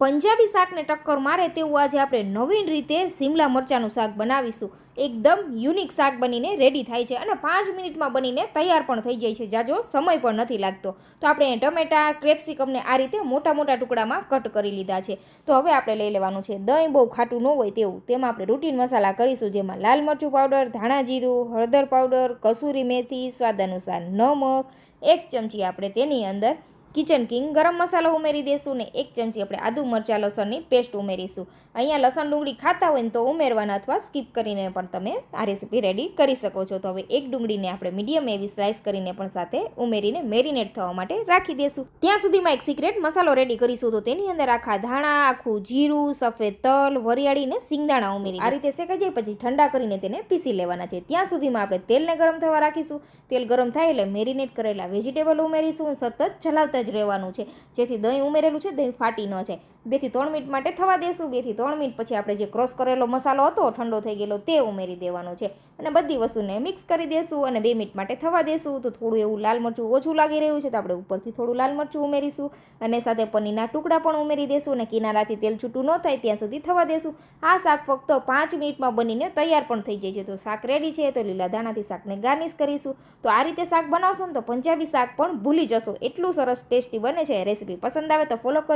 પંજાબી શાકને ટક્કર મારે તેવું આજે આપણે નવીન રીતે સિમલા મરચાંનું શાક બનાવીશું. એકદમ યુનિક શાક બનીને રેડી થાય છે અને પાંચ મિનિટમાં બનીને તૈયાર પણ થઈ જાય છે. જાજો, સમય પણ નથી લાગતો. તો આપણે ટમેટા ક્રેપ્સિકમને આ રીતે મોટા મોટા ટુકડામાં કટ કરી લીધા છે. તો હવે આપણે લઈ લેવાનું છે દહીં બહુ ખાટું ન હોય તેવું. તેમાં આપણે રૂટીન મસાલા કરીશું, જેમાં લાલ મરચું પાવડર ધાણા જીરું, હળદર પાવડર કસૂરી મેથી, સ્વાદ અનુસાર નમક, એક ચમચી આપણે તેની અંદર કિચન કિંગ, ગરમ મસાલો ઉમેરી દઈશું ને એક ચમચી આપણે આદુ મરચાં, લસણની પેસ્ટ ઉમેરીશું. અહીંયા લસણ ડુંગળી ખાતા હોય ને તો ઉમેરવાના અથવા સ્કીપ કરીને પણ તમે આ રેસીપી રેડી કરી શકો છો. તો હવે એક ડુંગળીને આપણે મીડિયમ એવી સ્લાઇસ કરીને પણ સાથે ઉમેરીને મેરિનેટ થવા માટે રાખી દઈશું ત્યાં સુધીમાં એક સિક્રેટ મસાલો રેડી કરીશું. તો તેની અંદર આખા ધાણા, આખું જીરું, સફેદ તલ વરિયાળીને સિંગદાણા ઉમેરી આ રીતે શેકાઈ જાય પછી ઠંડા કરીને તેને પીસી લેવાના છે. ત્યાં સુધીમાં આપણે તેલને ગરમ થવા રાખીશું. તેલ ગરમ થાય એટલે મેરિનેટ કરેલા વેજીટેબલ ઉમેરીશું. સતત ચલાવતા જ રહેવાનું છે. જેથી દહીં ઉમેરેલું છે, દહીં ફાટી ન જાય. બેથી ત્રણ મિનિટ માટે થવા દેશું. બેથી ત્રણ મિનિટ પછી આપણે જે ક્રોસ કરેલો મસાલો હતો ઠંડો થઈ ગયેલો, તે ઉમેરી દેવાનો છે. અને બધી વસ્તુને મિક્સ કરી દેશું અને બે મિનિટ માટે થવા દેશું. તો થોડું એવું લાલ મરચું ઓછું લાગી રહ્યું છે, તો આપણે ઉપરથી થોડું લાલ મરચું ઉમેરીશું. અને સાથે પનીરના ટુકડા પણ ઉમેરી દેશું અને કિનારાથી તેલ છૂટું ન થાય ત્યાં સુધી થવા દેશું. આ શાક ફક્ત પાંચ મિનિટમાં બનીને તૈયાર પણ થઈ જાય છે. તો શાક રેડી છે, તો લીલા દાણાથી શાકને ગાર્નિશ કરીશું. તો આ રીતે શાક બનાવશો ને તો પંજાબી શાક પણ ભૂલી જશો. એટલું સરસ ટેસ્ટી બને છે રેસીપી. પસંદ આવે તો ફોલો કરજો.